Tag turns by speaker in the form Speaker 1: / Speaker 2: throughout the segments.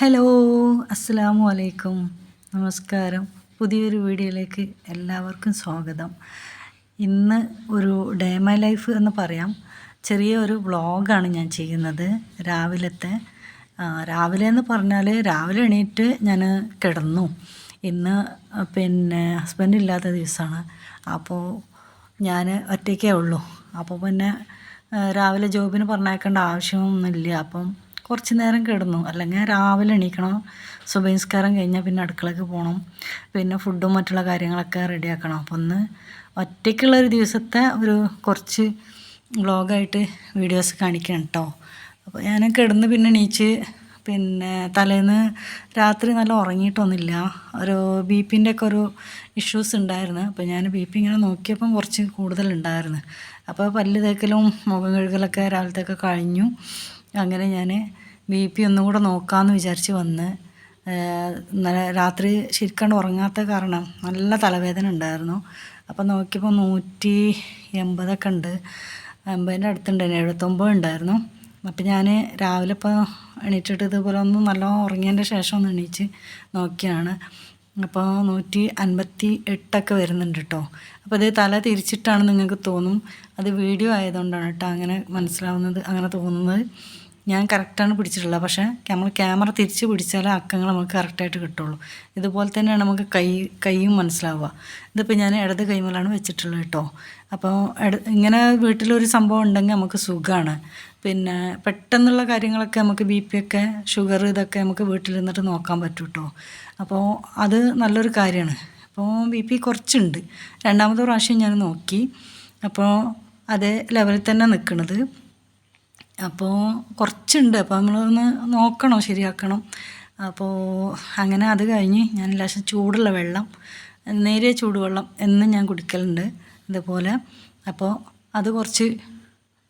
Speaker 1: hello അസ്സലാമു അലൈക്കും നമസ്കാരം പുതിയൊരു വീഡിയോയിലേക്ക് എല്ലാവർക്കും സ്വാഗതം ഇന്ന് ഒരു ഡേ മൈ ലൈഫ് എന്ന് പറയാം ചെറിയൊരു വ്ളോഗാണ് ഞാൻ ചെയ്യുന്നത് രാവിലത്തെ രാവിലെ എന്ന് പറഞ്ഞാൽ രാവിലെ എണീറ്റ് ഞാൻ കിടന്നു ഇന്ന് പിന്നെ ഹസ്ബൻഡ് ഇല്ലാത്ത ദിവസമാണ് അപ്പോൾ ഞാൻ ഒറ്റയ്ക്കേ ഉള്ളൂ അപ്പോൾ പിന്നെ രാവിലെ ജോബിന് പറഞ്ഞേക്കേണ്ട ആവശ്യമൊന്നുമില്ല അപ്പം കുറച്ച് നേരം കിടന്നു അല്ലെങ്കിൽ രാവിലെ എണീക്കണം സുബൈസ്കാരം കഴിഞ്ഞാൽ പിന്നെ അടുക്കളയ്ക്ക് പോകണം പിന്നെ ഫുഡും മറ്റുള്ള കാര്യങ്ങളൊക്കെ റെഡിയാക്കണം അപ്പം ഒന്ന് ഒറ്റയ്ക്കുള്ള ഒരു ദിവസത്തെ ഒരു കുറച്ച് വ്ളോഗായിട്ട് വീഡിയോസ് കാണിക്കണം കേട്ടോ അപ്പോൾ ഞാൻ കിടന്ന് പിന്നെ എണീച്ച് പിന്നെ തലേന്ന് രാത്രി നല്ല ഉറങ്ങിയിട്ടൊന്നുമില്ല ഒരു ബി പിൻ്റെ ഒക്കെ ഒരു ഇഷ്യൂസ് ഉണ്ടായിരുന്നു അപ്പോൾ ഞാൻ ബി പി ഇങ്ങനെ നോക്കിയപ്പം കുറച്ച് കൂടുതലുണ്ടായിരുന്നു അപ്പോൾ പല്ല് തേക്കലും മുഖം കഴുകലൊക്കെ രാവിലത്തെ ഒക്കെ കഴിഞ്ഞു അങ്ങനെ ഞാൻ ബി പി ഒന്നും നോക്കാമെന്ന് വിചാരിച്ച് വന്ന് നല്ല രാത്രി ശരിക്കാണ്ട് ഉറങ്ങാത്ത കാരണം നല്ല തലവേദന ഉണ്ടായിരുന്നു അപ്പോൾ നോക്കിയപ്പോൾ നൂറ്റി എൺപതൊക്കെ ഉണ്ട് എൺപതിൻ്റെ അടുത്തുണ്ടായിരുന്നു എഴുപത്തൊമ്പത് ഉണ്ടായിരുന്നു അപ്പം ഞാൻ രാവിലെ ഇപ്പോൾ എണീറ്റിട്ട് ഇതുപോലെ ഒന്ന് നല്ലോണം ഉറങ്ങിയതിൻ്റെ ശേഷം ഒന്ന് എണീച്ച് നോക്കിയാണ് അപ്പോൾ നൂറ്റി അൻപത്തി എട്ടൊക്കെ വരുന്നുണ്ട് കേട്ടോ അപ്പോൾ ഇത് തല തിരിച്ചിട്ടാണ് നിങ്ങൾക്ക് തോന്നും അത് വീഡിയോ ആയതുകൊണ്ടാണ് കേട്ടോ അങ്ങനെ മനസ്സിലാവുന്നത് അങ്ങനെ തോന്നുന്നത് ഞാൻ കറക്റ്റാണ് പിടിച്ചിട്ടുള്ളത് പക്ഷേ നമ്മൾ ക്യാമറ തിരിച്ച് പിടിച്ചാലേ അക്കങ്ങൾ നമുക്ക് കറക്റ്റായിട്ട് കിട്ടുള്ളൂ ഇതുപോലെ തന്നെയാണ് നമുക്ക് കൈ കൈയും മനസ്സിലാവുക ഇതിപ്പോൾ ഞാൻ ഇടത് കൈമലാണ് വെച്ചിട്ടുള്ളത് കേട്ടോ അപ്പോൾ ഇങ്ങനെ വീട്ടിലൊരു സംഭവം ഉണ്ടെങ്കിൽ നമുക്ക് സുഖമാണ് പിന്നെ പെട്ടെന്നുള്ള കാര്യങ്ങളൊക്കെ നമുക്ക് ബി പി ഒക്കെ ഷുഗർ ഇതൊക്കെ നമുക്ക് വീട്ടിലിരുന്നിട്ട് നോക്കാൻ പറ്റും കേട്ടോ അപ്പോൾ അത് നല്ലൊരു കാര്യമാണ് അപ്പോൾ ബി പി കുറച്ചുണ്ട് രണ്ടാമത് പ്രാവശ്യം ഞാൻ നോക്കി അപ്പോൾ അതേ ലെവലിൽ തന്നെ നിൽക്കുന്നത് അപ്പോൾ കുറച്ചുണ്ട് അപ്പോൾ നമ്മളൊന്ന് നോക്കണം ശരിയാക്കണം അപ്പോൾ അങ്ങനെ അത് കഴിഞ്ഞ് ഞാൻ ലാസ്റ്റ് ചൂടുള്ള വെള്ളം നേരിയ ചൂടുവെള്ളം എന്നും ഞാൻ കുടിക്കലുണ്ട് ഇതുപോലെ അപ്പോൾ അത് കുറച്ച്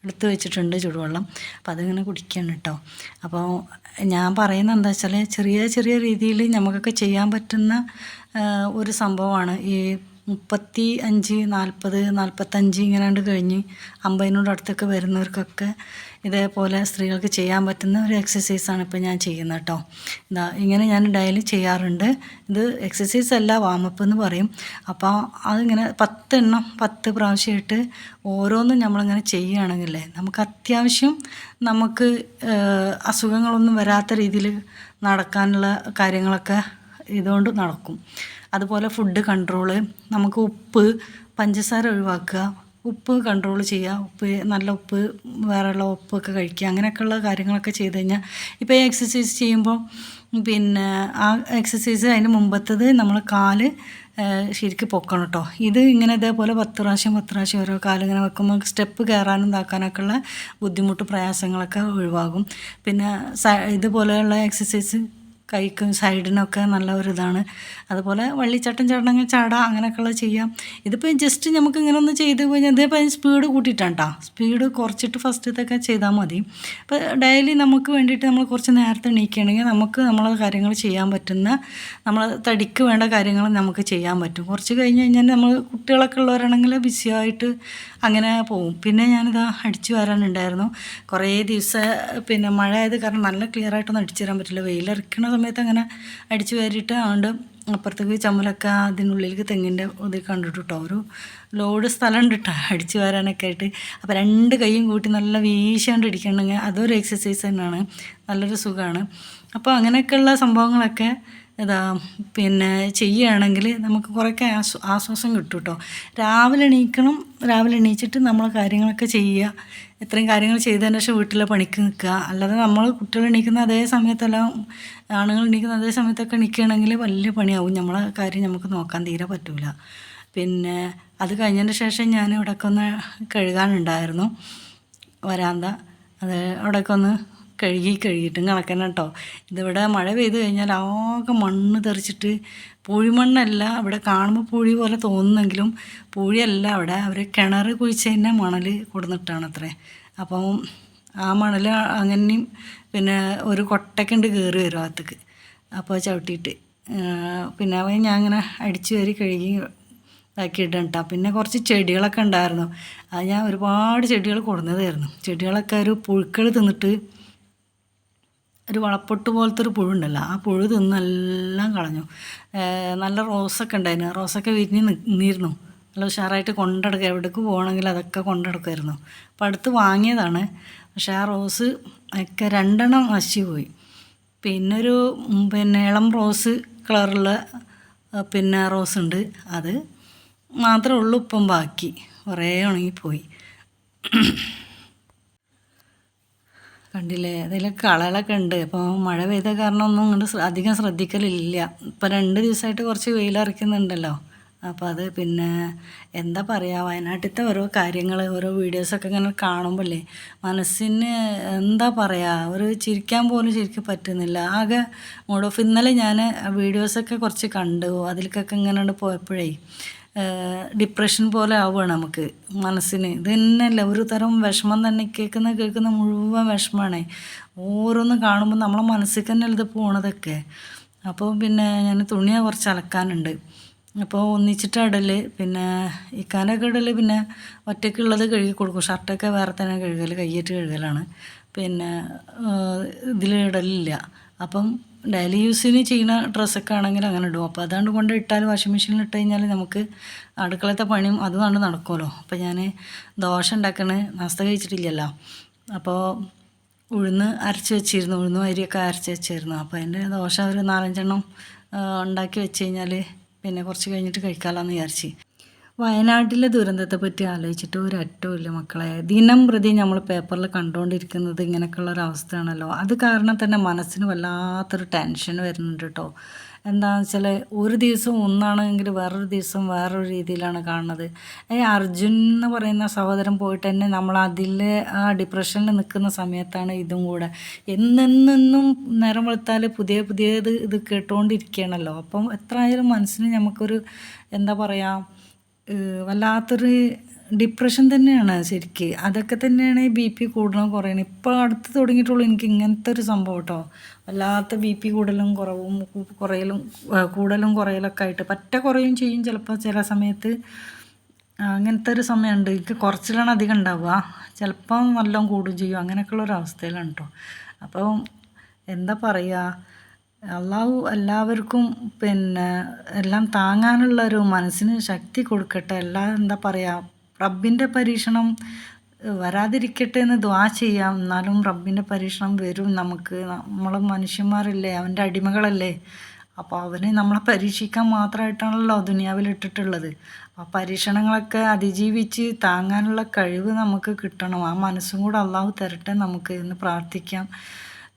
Speaker 1: എടുത്ത് വെച്ചിട്ടുണ്ട് ചൂടുവെള്ളം അപ്പോൾ അതിങ്ങനെ കുടിക്കണം കേട്ടോ അപ്പോൾ ഞാൻ പറയുന്നത് എന്താ വെച്ചാൽ ചെറിയ ചെറിയ രീതിയിൽ നമുക്കൊക്കെ ചെയ്യാൻ പറ്റുന്ന ഒരു സംഭവമാണ് ഈ മുപ്പത്തി അഞ്ച് നാൽപ്പത് നാൽപ്പത്തഞ്ച് ഇങ്ങനെയാണ്ട് കഴിഞ്ഞ് അമ്പതിനോട് അടുത്തൊക്കെ വരുന്നവർക്കൊക്കെ ഇതേപോലെ സ്ത്രീകൾക്ക് ചെയ്യാൻ പറ്റുന്ന ഒരു എക്സസൈസാണ് ഇപ്പോൾ ഞാൻ ചെയ്യുന്നത് കേട്ടോ ഇതാ ഇങ്ങനെ ഞാൻ ഡയലി ചെയ്യാറുണ്ട് ഇത് എക്സസൈസ് അല്ല വാമപ്പ് എന്ന് പറയും അപ്പോൾ അതിങ്ങനെ പത്തെണ്ണം പത്ത് പ്രാവശ്യമായിട്ട് ഓരോന്നും നമ്മളിങ്ങനെ ചെയ്യുകയാണെങ്കിൽ നമുക്ക് അത്യാവശ്യം നമുക്ക് അസുഖങ്ങളൊന്നും വരാത്ത രീതിയിൽ നടക്കാനുള്ള കാര്യങ്ങളൊക്കെ ഇതുകൊണ്ട് നടക്കും അതുപോലെ ഫുഡ് കൺട്രോള് നമുക്ക് ഉപ്പ് പഞ്ചസാര ഒഴിവാക്കുക ഉപ്പ് കൺട്രോൾ ചെയ്യുക ഉപ്പ് നല്ല ഉപ്പ് വേറെയുള്ള ഉപ്പൊക്കെ കഴിക്കുക അങ്ങനെയൊക്കെയുള്ള കാര്യങ്ങളൊക്കെ ചെയ്ത് കഴിഞ്ഞാൽ ഇപ്പോൾ ഈ എക്സസൈസ് ചെയ്യുമ്പോൾ പിന്നെ ആ എക്സസൈസ് അതിന് മുമ്പത്തത് നമ്മൾ കാല് ശരിക്ക് പൊക്കണം കേട്ടോ ഇത് ഇങ്ങനെ ഇതേപോലെ പത്ത് പ്രാവശ്യം പത്ത് പ്രാവശ്യം ഓരോ കാലം ഇങ്ങനെ വെക്കുമ്പോൾ സ്റ്റെപ്പ് കയറാനും താക്കാനൊക്കെ ഉള്ള ബുദ്ധിമുട്ട് പ്രയാസങ്ങളൊക്കെ ഒഴിവാകും പിന്നെ ഇതുപോലെയുള്ള എക്സസൈസ് കൈക്കും സൈഡിനൊക്കെ നല്ല ഒരു ഇതാണ് അതുപോലെ വള്ളിച്ചട്ടൻ ചടങ്ങ് ചാട അങ്ങനെയൊക്കെയുള്ള ചെയ്യാം ഇതിപ്പോൾ ജസ്റ്റ് നമുക്ക് ഇങ്ങനെ ഒന്ന് ചെയ്ത് കഴിഞ്ഞാൽ ഇതിപ്പോൾ സ്പീഡ് കൂട്ടിയിട്ടാണ് കേട്ടോ സ്പീഡ് കുറച്ചിട്ട് ഫസ്റ്റ് ഇതൊക്കെ ചെയ്താൽ മതി അപ്പോൾ ഡെയിലി നമുക്ക് വേണ്ടിയിട്ട് നമ്മൾ കുറച്ച് നേരത്തെ എണീക്കുകയാണെങ്കിൽ നമുക്ക് നമ്മൾ കാര്യങ്ങൾ ചെയ്യാൻ പറ്റുന്ന നമ്മൾ തടിക്ക് വേണ്ട കാര്യങ്ങൾ നമുക്ക് ചെയ്യാൻ പറ്റും കുറച്ച് കഴിഞ്ഞ് കഴിഞ്ഞാൽ നമ്മൾ കുട്ടികളൊക്കെ ഉള്ളവരാണെങ്കിൽ ബിസി ആയിട്ട് അങ്ങനെ പോകും പിന്നെ ഞാനിതാ അടിച്ചു വരാനുണ്ടായിരുന്നു കുറേ ദിവസം പിന്നെ മഴ ആയത് കാരണം നല്ല ക്ലിയർ ആയിട്ടൊന്നും അടിച്ചു തരാൻ പറ്റില്ല വെയിലറിക്കണ സമയത്ത് അങ്ങനെ അടിച്ചു കയറിയിട്ട് അതുകൊണ്ട് അപ്പുറത്തേക്ക് ചമ്മലൊക്കെ അതിനുള്ളിലേക്ക് തെങ്ങിൻ്റെ ഇത് കണ്ടിട്ട് കേട്ടോ ഒരു ലോഡ് സ്ഥലം ഉണ്ട് കേട്ടോ അടിച്ചു വരാനൊക്കെ ആയിട്ട് അപ്പോൾ രണ്ട് കൈയും കൂട്ടി നല്ല വീശാണ്ട് ഇടിക്കണമെങ്കിൽ അതൊരു എക്സസൈസ് തന്നെയാണ് നല്ലൊരു സുഖമാണ് അപ്പോൾ അങ്ങനെയൊക്കെയുള്ള സംഭവങ്ങളൊക്കെ ഇതാ പിന്നെ ചെയ്യുകയാണെങ്കിൽ നമുക്ക് കുറേയൊക്കെ ആശ്വ ആശ്വാസം കിട്ടും കേട്ടോ രാവിലെ എണീക്കണം രാവിലെ എണീച്ചിട്ട് നമ്മൾ കാര്യങ്ങളൊക്കെ ചെയ്യുക ഇത്രയും കാര്യങ്ങൾ ചെയ്തതിന് ശേഷം വീട്ടിലെ പണിക്ക് നിൽക്കുക അല്ലാതെ നമ്മൾ കുട്ടികൾ എണീക്കുന്ന അതേ സമയത്തെല്ലാം ആണുങ്ങൾ എണീക്കുന്ന അതേ സമയത്തൊക്കെ എണീക്കുകയാണെങ്കിൽ വലിയ പണിയാവും നമ്മളെ കാര്യം നമുക്ക് നോക്കാൻ തീരെ പറ്റില്ല പിന്നെ അത് കഴിഞ്ഞതിന് ശേഷം ഞാൻ ഇവിടെയൊക്കെ ഒന്ന് കഴുകാനുണ്ടായിരുന്നു വരാന്ത അത് അവിടെയൊക്കെ ഒന്ന് കഴുകി കഴുകിയിട്ടും കണക്കന്നെ കേട്ടോ ഇതിവിടെ മഴ പെയ്ത് കഴിഞ്ഞാൽ ആകെ മണ്ണ് തെറിച്ചിട്ട് പൂഴിമണ്ണല്ല അവിടെ കാണുമ്പോൾ പൂഴി പോലെ തോന്നുന്നെങ്കിലും പൂഴിയല്ല അവിടെ അവർ കിണർ കുഴിച്ച് തന്നെ മണൽ കൊടുന്നിട്ടാണ് അത്രേ അപ്പം ആ മണൽ അങ്ങനെയും പിന്നെ ഒരു കൊട്ടക്കുണ്ട് കയറി വരും അകത്തേക്ക് അപ്പോൾ ചവിട്ടിയിട്ട് പിന്നെ അവൻ ഞാൻ അങ്ങനെ അടിച്ചു കയറി കഴുകി ഇതാക്കിയിട്ടാണ് കേട്ടോ പിന്നെ കുറച്ച് ചെടികളൊക്കെ ഉണ്ടായിരുന്നു അത് ഞാൻ ഒരുപാട് ചെടികൾ കൊടുന്നതായിരുന്നു ചെടികളൊക്കെ ഒരു പുഴുക്കൾ തിന്നിട്ട് ഒരു വളപ്പൊട്ട് പോലത്തെ ഒരു പുഴുണ്ടല്ലോ ആ പുഴു തിന്നെല്ലാം കളഞ്ഞു നല്ല റോസൊക്കെ ഉണ്ടായിരുന്നു റോസൊക്കെ വിരിഞ്ഞ് നിന്നിരുന്നു നല്ല ഉഷാറായിട്ട് കൊണ്ടെടുക്കുക എവിടേക്ക് പോകണമെങ്കിൽ അതൊക്കെ കൊണ്ടെടുക്കുമായിരുന്നു അപ്പം അടുത്ത് വാങ്ങിയതാണ് പക്ഷേ ആ റോസ് ഒക്കെ രണ്ടെണ്ണം നശിച്ചു പോയി പിന്നെ ഒരു പിന്നെ ഇളം റോസ് കളറുള്ള പിന്നെ റോസ് ഉണ്ട് അത് മാത്രമേ ഉള്ളൂ ഇപ്പം ബാക്കി കുറേ ഉണങ്ങിപ്പോയി കണ്ടില്ലേ അതിലെ കളകളൊക്കെ ഉണ്ട് അപ്പോൾ മഴ പെയ്ത കാരണം ഒന്നും ഇങ്ങോട്ട് അധികം ശ്രദ്ധിക്കലില്ല ഇപ്പം രണ്ട് ദിവസമായിട്ട് കുറച്ച് വെയിലറിക്കുന്നുണ്ടല്ലോ അപ്പോൾ അത് പിന്നെ എന്താ പറയുക വയനാട്ടിലത്തെ ഓരോ കാര്യങ്ങൾ ഓരോ വീഡിയോസൊക്കെ ഇങ്ങനെ കാണുമ്പോഴേ മനസ്സിന് എന്താ പറയുക ഒരു ചിരിക്കാൻ പോലും ശരിക്കും പറ്റുന്നില്ല ആകെ മൂഡ് ഓഫ് ഇന്നലെ ഞാൻ വീഡിയോസൊക്കെ കുറച്ച് കണ്ടു അതിലേക്കൊക്കെ ഇങ്ങനെ പോയപ്പോഴേ ഡിപ്രഷൻ പോലെ ആവുകയാണ് നമുക്ക് മനസ്സിന് ഇത് തന്നെയല്ല ഒരു തരം വിഷമം തന്നെ കേൾക്കുന്ന കേൾക്കുന്ന മുഴുവൻ വിഷമമാണ് ഓരോന്ന് കാണുമ്പോൾ നമ്മളെ മനസ്സിൽ തന്നെ ഇത് പോണതൊക്കെ അപ്പോൾ പിന്നെ ഞാൻ തുണിയെ കുറച്ച് അലക്കാനുണ്ട് അപ്പോൾ ഒന്നിച്ചിട്ട് ഇടൽ പിന്നെ ഇക്കാനൊക്കെ ഇടൽ പിന്നെ ഒറ്റയ്ക്ക് ഉള്ളത് കഴുകി കൊടുക്കും ഷർട്ടൊക്കെ വേറെ തന്നെ കഴുകൽ കയ്യേറ്റ് കഴുകലാണ് പിന്നെ ഇതിലിടലില്ല അപ്പം ഡെയിലി യൂസിന് ചെയ്യുന്ന ഡ്രസ്സൊക്കെ ആണെങ്കിൽ അങ്ങനെ ഇടും അപ്പോൾ അതുകൊണ്ട് കൊണ്ട് ഇട്ടാൽ വാഷിംഗ് മെഷീനിൽ ഇട്ട് കഴിഞ്ഞാൽ നമുക്ക് അടുക്കളത്തെ പണിയും അതുകൊണ്ട് നടക്കുമല്ലോ അപ്പോൾ ഞാൻ ദോശ ഉണ്ടാക്കണ നാസ്ത കഴിച്ചിട്ടില്ലല്ലോ അപ്പോൾ ഉഴുന്ന് അരച്ച് വെച്ചിരുന്നു ഉഴുന്ന് അരിയൊക്കെ അരച്ച് വെച്ചിരുന്നു അപ്പോൾ അതിൻ്റെ ദോശ ഒരു നാലഞ്ചെണ്ണം ഉണ്ടാക്കി വെച്ച് കഴിഞ്ഞാൽ പിന്നെ കുറച്ച് കഴിഞ്ഞിട്ട് കഴിക്കാമല്ലോ എന്ന് വിചാരിച്ച് വയനാട്ടിലെ ദുരന്തത്തെ പറ്റി ആലോചിച്ചിട്ട് ഒരറ്റവുമില്ല മക്കളെ ദിനം പ്രതി നമ്മൾ പേപ്പറിൽ കണ്ടുകൊണ്ടിരിക്കുന്നത് ഇങ്ങനെയൊക്കെയുള്ള ഒരവസ്ഥയാണല്ലോ അത് കാരണം തന്നെ മനസ്സിന് വല്ലാത്തൊരു ടെൻഷൻ വരുന്നുണ്ട് കേട്ടോ എന്താണെന്ന് വെച്ചാൽ ഒരു ദിവസം ഒന്നാണെങ്കിൽ വേറൊരു ദിവസം വേറൊരു രീതിയിലാണ് കാണുന്നത് ഈ അർജുൻ എന്ന് പറയുന്ന സഹോദരൻ പോയിട്ട് തന്നെ നമ്മൾ അതിൽ ആ ഡിപ്രഷനിൽ നിൽക്കുന്ന സമയത്താണ് ഇതും കൂടെ എന്നെന്നും നേരം വെളുത്താൽ പുതിയ പുതിയത് ഇത് കേട്ടുകൊണ്ടിരിക്കുകയാണല്ലോ അപ്പം എത്ര ആയാലും മനസ്സിന് നമുക്കൊരു എന്താ പറയുക വല്ലാത്തൊരു ഡിപ്രഷൻ തന്നെയാണ് ശരിക്ക് അതൊക്കെ തന്നെയാണ് ബി പി കൂടണം കുറയണം ഇപ്പോൾ അടുത്ത് തുടങ്ങിയിട്ടുള്ളൂ എനിക്ക് ഇങ്ങനത്തെ ഒരു സംഭവം കേട്ടോ വല്ലാത്ത ബി പി കൂടലും കുറവും കുറയലും കൂടലും കുറയലൊക്കെ ആയിട്ട് പറ്റ കുറയും ചെയ്യും ചിലപ്പോൾ ചില സമയത്ത് അങ്ങനത്തെ ഒരു സമയമുണ്ട് എനിക്ക് കുറച്ചിലാണ് അധികം ഉണ്ടാവുക ചിലപ്പം നല്ലോണം കൂടും ചെയ്യും അങ്ങനെയൊക്കെയുള്ള ഒരു അവസ്ഥയിലാണ് കേട്ടോ അപ്പം എന്താ പറയുക അള്ളാഹു എല്ലാവർക്കും പിന്നെ എല്ലാം താങ്ങാനുള്ള ഒരു മനസ്സിന് ശക്തി കൊടുക്കട്ടെ എല്ലാം എന്താ പറയുക റബ്ബിൻ്റെ പരീക്ഷണം വരാതിരിക്കട്ടെ എന്ന് ദ്വാ ചെയ്യാം എന്നാലും റബ്ബിൻ്റെ പരീക്ഷണം വരും നമുക്ക് നമ്മൾ മനുഷ്യന്മാരല്ലേ അവൻ്റെ അടിമകളല്ലേ അപ്പോൾ അവനെ നമ്മളെ പരീക്ഷിക്കാൻ മാത്രമായിട്ടാണല്ലോ ദുനിയാവിൽ ഇട്ടിട്ടുള്ളത് ആ പരീക്ഷണങ്ങളൊക്കെ അതിജീവിച്ച് താങ്ങാനുള്ള കഴിവ് നമുക്ക് കിട്ടണം ആ മനസ്സും കൂടെ അള്ളാഹു തരട്ടെ നമുക്ക് എന്ന് പ്രാർത്ഥിക്കാം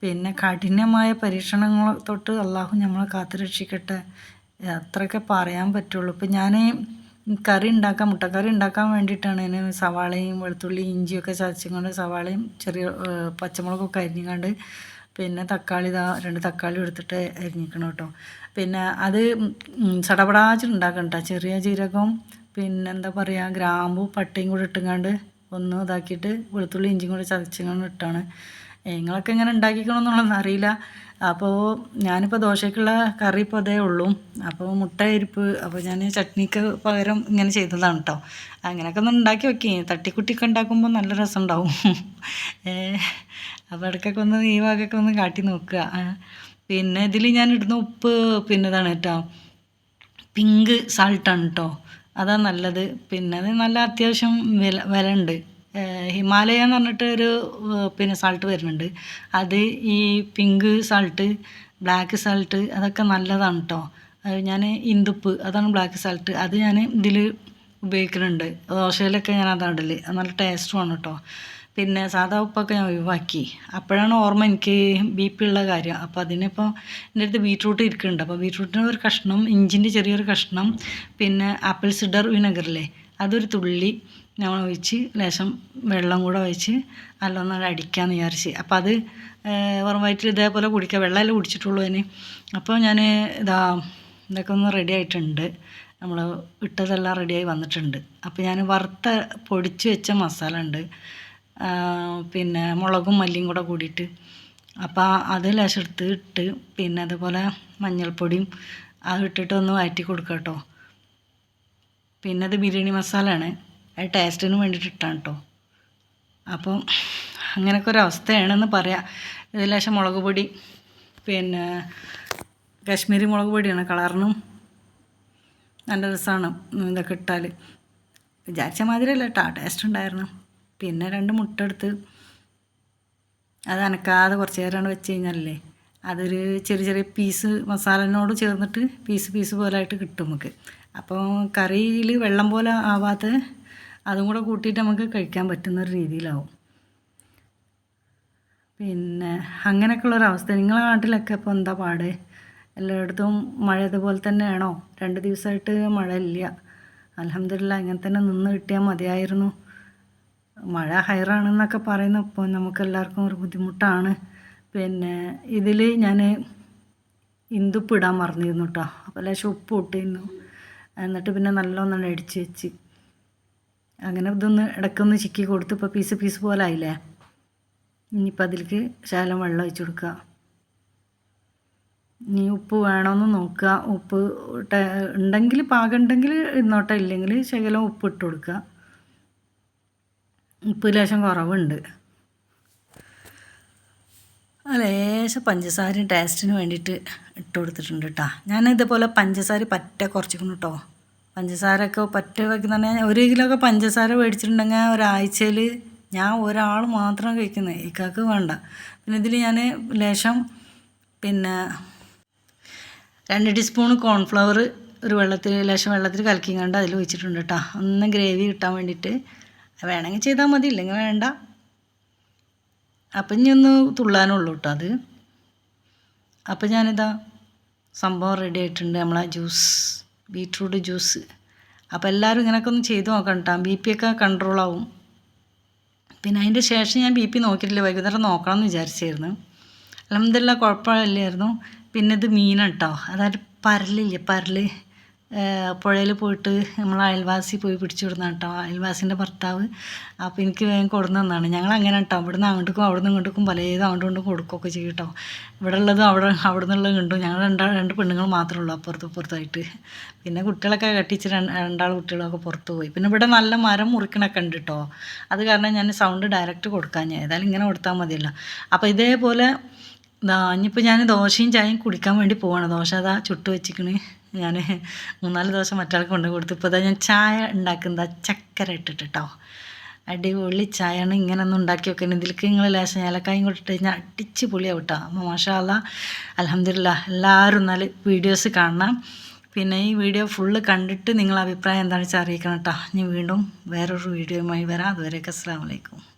Speaker 1: പിന്നെ കഠിനമായ പരീക്ഷണങ്ങൾ തൊട്ട് അള്ളാഹു നമ്മളെ കാത്തുരക്ഷിക്കട്ടെ അത്രയൊക്കെ പറയാൻ പറ്റുള്ളൂ ഇപ്പം ഞാൻ കറി ഉണ്ടാക്കാൻ മുട്ടക്കറി ഉണ്ടാക്കാൻ വേണ്ടിയിട്ടാണ് അതിന് സവാളയും വെളുത്തുള്ളി ഇഞ്ചിയൊക്കെ ചതച്ചും കൊണ്ട് സവാളയും ചെറിയ പച്ചമുളകൊക്കെ അരിഞ്ഞുകൊണ്ട് പിന്നെ തക്കാളി ഇതാ രണ്ട് തക്കാളി എടുത്തിട്ട് അരിഞ്ഞിക്കണം കേട്ടോ പിന്നെ അത് ചടപടാച്ച് കേട്ടോ ചെറിയ ജീരകം പിന്നെ എന്താ പറയുക ഗ്രാമ്പു പട്ടയും കൂടെ ഇട്ടുകൊണ്ട് ഒന്ന് ഇതാക്കിയിട്ട് വെളുത്തുള്ളി ഇഞ്ചിയും കൂടെ ചതച്ചുകൊണ്ട് ഇട്ടാണ് നിങ്ങളൊക്കെ ഇങ്ങനെ ഉണ്ടാക്കിക്കണമെന്നുള്ളതൊന്നും അറിയില്ല അപ്പോൾ ഞാനിപ്പോൾ ദോശയ്ക്കുള്ള കറി ഇപ്പോൾ അതേ ഉള്ളൂ അപ്പോൾ മുട്ട അരിപ്പ് അപ്പോൾ ഞാൻ ചട്നിക്ക് പകരം ഇങ്ങനെ ചെയ്തതാണ് കേട്ടോ അങ്ങനെയൊക്കെ ഒന്ന് ഉണ്ടാക്കി വെക്കി തട്ടിക്കുട്ടിയൊക്കെ ഉണ്ടാക്കുമ്പോൾ നല്ല രസം ഉണ്ടാവും അപ്പോൾ ഇടയ്ക്കൊക്കെ ഒന്ന് ഈ ഭാഗമൊക്കെ ഒന്ന് കാട്ടി നോക്കുക പിന്നെ ഇതിൽ ഞാൻ ഇടുന്ന ഉപ്പ് പിന്നെ ഇതാണ് കേട്ടോ പിങ്ക് സാൾട്ടാണ് കേട്ടോ അതാണ് നല്ലത് പിന്നെ അത് നല്ല അത്യാവശ്യം വില വില ഉണ്ട് ഹിമാലയ എന്ന് പറഞ്ഞിട്ട് ഒരു പിന്നെ സാൾട്ട് വരുന്നുണ്ട് അത് ഈ പിങ്ക് സാൾട്ട് ബ്ലാക്ക് സാൾട്ട് അതൊക്കെ നല്ലതാണ് കേട്ടോ ഞാൻ ഇന്ദുപ്പ് അതാണ് ബ്ലാക്ക് സാൾട്ട് അത് ഞാൻ ഇതിൽ ഉപയോഗിക്കുന്നുണ്ട് ദോശയിലൊക്കെ ഞാൻ അതാണ് ഇടല് നല്ല ആണ് കേട്ടോ പിന്നെ സാധാ ഉപ്പൊക്കെ ഞാൻ ഒഴിവാക്കി അപ്പോഴാണ് ഓർമ്മ എനിക്ക് ബി പി ഉള്ള കാര്യം അപ്പോൾ അതിനിപ്പോൾ എൻ്റെ അടുത്ത് ബീട്രൂട്ട് ഇരിക്കുന്നുണ്ട് അപ്പോൾ ബീട്രൂട്ടിൻ്റെ ഒരു കഷ്ണം ഇഞ്ചിൻ്റെ ചെറിയൊരു കഷ്ണം പിന്നെ ആപ്പിൾ സിഡർ വിനെഗറില്ലേ അതൊരു തുള്ളി ഞങ്ങൾ ഒഴിച്ച് ലേശം വെള്ളം കൂടെ ഒഴിച്ച് നല്ലൊന്നും അടിക്കാമെന്ന് വിചാരിച്ച് അപ്പോൾ അത് വെറും വയറ്റിൽ ഇതേപോലെ കുടിക്കുക വെള്ളമല്ലേ കുടിച്ചിട്ടുള്ളൂ അതിന് അപ്പോൾ ഞാൻ ഇതാ ഇതൊക്കെ ഒന്ന് റെഡി ആയിട്ടുണ്ട് നമ്മൾ ഇട്ടതെല്ലാം റെഡിയായി വന്നിട്ടുണ്ട് അപ്പോൾ ഞാൻ വറുത്ത പൊടിച്ച് വെച്ച മസാല ഉണ്ട് പിന്നെ മുളകും മല്ലിയും കൂടെ കൂടിയിട്ട് അപ്പോൾ അത് ലേശം എടുത്ത് ഇട്ട് പിന്നെ അതുപോലെ മഞ്ഞൾപ്പൊടിയും അത് ഇട്ടിട്ട് ഒന്ന് വഴറ്റി കൊടുക്കുക കേട്ടോ പിന്നെ അത് ബിരിയാണി മസാലയാണ് അത് ടേസ്റ്റിന് വേണ്ടിയിട്ട് ഇട്ടാണ് കേട്ടോ അപ്പം അങ്ങനൊക്കെ ഒരു അവസ്ഥയാണെന്ന് പറയാം ഇത് ലേശം മുളക് പൊടി പിന്നെ കാശ്മീരി മുളക് പൊടിയാണ് കളറിനും നല്ല രസമാണ് ഇതൊക്കെ ഇട്ടാൽ വിചാരിച്ച മാതിരിയല്ല കേട്ടോ ടേസ്റ്റ് ഉണ്ടായിരുന്നു പിന്നെ രണ്ട് മുട്ട എടുത്ത് അത് അനക്കാതെ കുറച്ച് നേരമാണ് വെച്ച് കഴിഞ്ഞാലല്ലേ അതൊരു ചെറിയ ചെറിയ പീസ് മസാലനോട് ചേർന്നിട്ട് പീസ് പീസ് പോലായിട്ട് കിട്ടും നമുക്ക് അപ്പോൾ കറിയിൽ വെള്ളം പോലെ ആവാത്ത അതും കൂടെ കൂട്ടിയിട്ട് നമുക്ക് കഴിക്കാൻ പറ്റുന്ന ഒരു രീതിയിലാവും പിന്നെ അങ്ങനെയൊക്കെയുള്ളൊരവസ്ഥ നിങ്ങളുടെ നാട്ടിലൊക്കെ ഇപ്പോൾ എന്താ പാട് എല്ലായിടത്തും മഴ ഇതുപോലെ തന്നെയാണോ രണ്ട് ദിവസമായിട്ട് മഴ ഇല്ല അലഹമില്ല ഇങ്ങനെ തന്നെ നിന്ന് കിട്ടിയാൽ മതിയായിരുന്നു മഴ ഹയറാണെന്നൊക്കെ പറയുന്ന ഇപ്പോൾ എല്ലാവർക്കും ഒരു ബുദ്ധിമുട്ടാണ് പിന്നെ ഇതിൽ ഞാൻ ഇന്ദുപ്പ് ഇടാൻ മറന്നിരുന്നു കേട്ടോ അപ്പോൾ ലേശം ഉപ്പ് ഇട്ടിരുന്നു എന്നിട്ട് പിന്നെ നല്ലോണം ഇടിച്ച് വെച്ച് അങ്ങനെ ഇതൊന്ന് ഇടയ്ക്കൊന്ന് ചിക്കി കൊടുത്ത് ഇപ്പോൾ പീസ് പീസ് പോലെ ആയില്ലേ ഇനിയിപ്പോൾ അതിലേക്ക് ശകലം വെള്ളം ഒഴിച്ച് കൊടുക്കുക ഇനി ഉപ്പ് വേണമെന്ന് നോക്കുക ഉപ്പ് ഉണ്ടെങ്കിൽ പാകം ഉണ്ടെങ്കിൽ ഇരുന്നോട്ടെ ഇല്ലെങ്കിൽ ശകലം ഉപ്പ് ഇട്ട് കൊടുക്കുക ഉപ്പ് ലേശം കുറവുണ്ട് ലേശം പഞ്ചസാര ടേസ്റ്റിന് വേണ്ടിയിട്ട് ഇട്ട് കൊടുത്തിട്ടുണ്ട് കേട്ടോ ഞാൻ ഇതുപോലെ പഞ്ചസാര പറ്റ കുറച്ചിക്കണം കേട്ടോ പഞ്ചസാരയൊക്കെ പറ്റ വയ്ക്കുന്ന പറഞ്ഞാൽ ഒരു കിലോ പഞ്ചസാര മേടിച്ചിട്ടുണ്ടെങ്കിൽ ഒരാഴ്ചയിൽ ഞാൻ ഒരാൾ മാത്രം കഴിക്കുന്നത് ഇക്കാക്ക് വേണ്ട പിന്നെ ഇതിൽ ഞാൻ ലേശം പിന്നെ രണ്ട് ടീസ്പൂൺ കോൺഫ്ലവർ ഒരു വെള്ളത്തിൽ ലേശം വെള്ളത്തിൽ കലക്കിങ്ങാണ്ട് അതിൽ ഒഴിച്ചിട്ടുണ്ട് കേട്ടോ ഒന്ന് ഗ്രേവി കിട്ടാൻ വേണ്ടിയിട്ട് വേണമെങ്കിൽ ചെയ്താൽ മതി ഇല്ലെങ്കിൽ വേണ്ട അപ്പം ഇനി ഒന്ന് തുള്ളാനുള്ളൂ കേട്ടോ അത് അപ്പം ഞാനിതാ സംഭവം റെഡി ആയിട്ടുണ്ട് നമ്മളാ ജ്യൂസ് ബീട്രൂട്ട് ജ്യൂസ് അപ്പം എല്ലാവരും ഇങ്ങനെയൊക്കെ ഒന്ന് ചെയ്ത് നോക്കണം കേട്ടോ ബി പി ഒക്കെ കൺട്രോളാവും പിന്നെ അതിൻ്റെ ശേഷം ഞാൻ ബി പി നോക്കിയിട്ടില്ല വൈകുന്നേരം നോക്കണം എന്ന് വിചാരിച്ചായിരുന്നു അലഹമില്ല കുഴപ്പമില്ലായിരുന്നു പിന്നെ ഇത് മീനാണ് കേട്ടോ അതായത് പരലില്ലേ പരൽ പുഴയിൽ പോയിട്ട് നമ്മൾ അയൽവാസി പോയി പിടിച്ചു വിടുന്ന കേട്ടോ അയൽവാസിൻ്റെ ഭർത്താവ് അപ്പോൾ എനിക്ക് വേഗം കൊടുന്നു തന്നാണ് ഞങ്ങൾ അങ്ങനെ കേട്ടോ ഇവിടുന്ന് അങ്ങോട്ടേക്കും അവിടുന്ന് ഇങ്ങോട്ടേക്കും ഏതും അങ്ങോട്ടും കൊണ്ടും കൊടുക്കുകയൊക്കെ ചെയ്യും കേട്ടോ ഇവിടെ ഉള്ളതും അവിടെ അവിടെ നിന്നുള്ളത് കണ്ടു ഞങ്ങൾ രണ്ട് രണ്ട് പെണ്ണുങ്ങൾ മാത്രമേ ഉള്ളൂ അപ്പുറത്ത് അപ്പുറത്തായിട്ട് പിന്നെ കുട്ടികളൊക്കെ കെട്ടിച്ച് രണ്ടാൾ കുട്ടികളൊക്കെ പുറത്ത് പോയി പിന്നെ ഇവിടെ നല്ല മരം മുറിക്കണൊക്കെ ഉണ്ട് കേട്ടോ അത് കാരണം ഞാൻ സൗണ്ട് ഡയറക്റ്റ് കൊടുക്കാൻ ഞാൻ ഏതായാലും ഇങ്ങനെ കൊടുത്താൽ മതിയല്ലോ അപ്പോൾ ഇതേപോലെ ഇനിയിപ്പോൾ ഞാൻ ദോശയും ചായയും കുടിക്കാൻ വേണ്ടി പോവാണ് ദോശ അതാ ചുട്ട് വെച്ചിക്കണേ ഞാൻ മൂന്നാല് ദിവസം മറ്റാൾക്ക് കൊണ്ട് കൊടുത്തു ഇപ്പോൾ ഞാൻ ചായ ഉണ്ടാക്കുന്ന ചക്കര ഇട്ടിട്ട് കേട്ടോ അടിപൊളി ചായയാണ് ഇങ്ങനൊന്നും ഉണ്ടാക്കി വെക്കുന്നത് ഇതിലേക്ക് നിങ്ങൾ ലേശം ഏലക്കായും കൂട്ടിട്ട് ഞാൻ അടിച്ച് പൊളിയാവും കേട്ടോ അപ്പോൾ മാഷാല്ല അലഹമില്ല എല്ലാവരും നല്ല വീഡിയോസ് കാണണം പിന്നെ ഈ വീഡിയോ ഫുള്ള് കണ്ടിട്ട് നിങ്ങളഭിപ്രായം എന്താണെന്ന് വെച്ചാൽ അറിയിക്കണം കേട്ടോ ഞാൻ വീണ്ടും വേറൊരു വീഡിയോയുമായി വരാം അതുവരെയൊക്കെ അസ്സാം വലൈക്കും